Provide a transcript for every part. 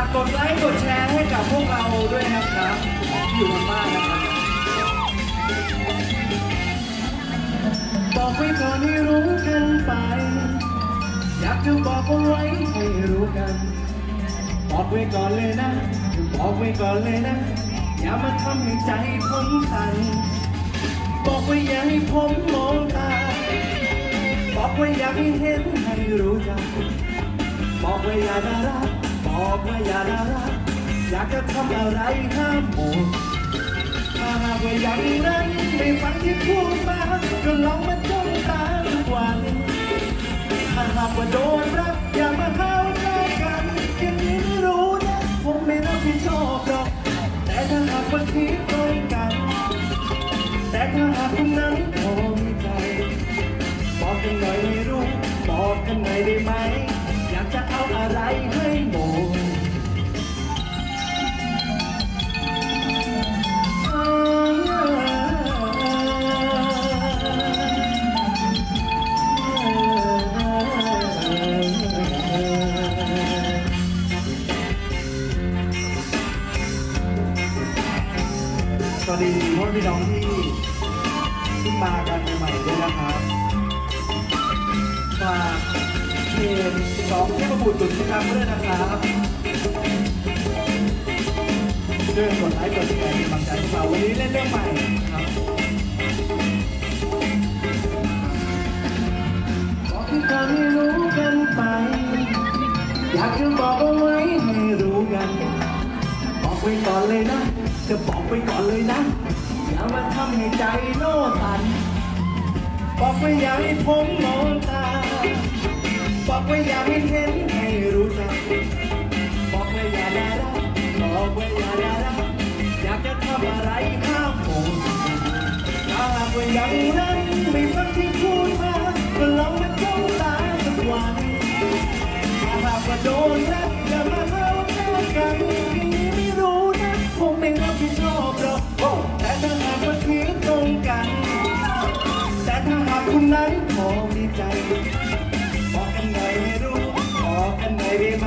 ากกดไลค์กดแชร์ให้กับพวกเราด้วยนะครับที่อยู่ทางบ้านนะครับ บอกไว้ก่อนให้รู้กันไป อยากจะบอกเอาไว้ให้รู้กัน บอกไว้ก่อนเลยนะ บอกไว้ก่อนเลยนะ อย่ามาทำให้ใจผมสั่นบอกไว้อย่าให้ผมมองตา บอกไว้อย่าให้เห็นให้รู้จัก บอกไว้อย่าน่ารัก บอกไว้อย่าน่ารักอยากจะทำอะไรห้ามโมถ้าหากว่าอย่างนั้นไม่ฟังที่พูดมา ก็ลองมาจ้องตาทุกวันถ้าหากว่าโดนรักอย่ามาเข้าใกล้กันอย่างนี้ไม่รู้นะผมไม่รับผิดชอบหรอกแต่ถ้าหากว่าคิดตรงกัน แต่ถ้าหากคนนั้นพอมีใจบอกกันหน่อย วัสดีพ่อพี่น้องที่เพิ่มากันใหม่ๆด้วยนะครับฝากเพจสองเทพบุตรตุนกรรมด้วยนะครับช่วยกดไลค์กดแชร์เป็นกำลังใจพวกเราวันนี้เล่นเรื่องใหม่ครับบอกให้กันให้รู้กันไป อยากจะบอกเอาไว้ให้รู้กัน บอกไว้ก่อนเลยนะ จะบอกไว้ก่อนเลยนะ อย่ามาทำให้ใจโน่ตัน บอกว่าอย่าให้ผมมองตา บอกว่าอย่าให้เห็นให้รู้จัก บอกว่าอย่าได้รักบอกว่าอย่าได้รักอยากจะทำอะไรห้าผมถ้าหากว่าอย่างนั้นไม่ฟังที่พูดมาก็ลองมาจ้องตาสักวันถ้าหากว่าโดนรักอย่ามาเข้าใกล้กัน คุณนั้นพอมีใจบอกกันหน่อยไม่รู้บอกกันหน่อยได้ไหม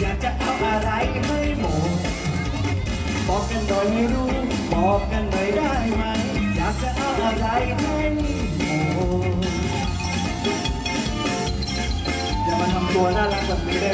อยากจะเอาอะไรให้หมดบอกกันหน่อยไม่รู้บอกกันหน่อยได้ไหม อยากจะเอาอะไรให้หมดอย่ามาทำตัวน่ารักแบบนี้ได้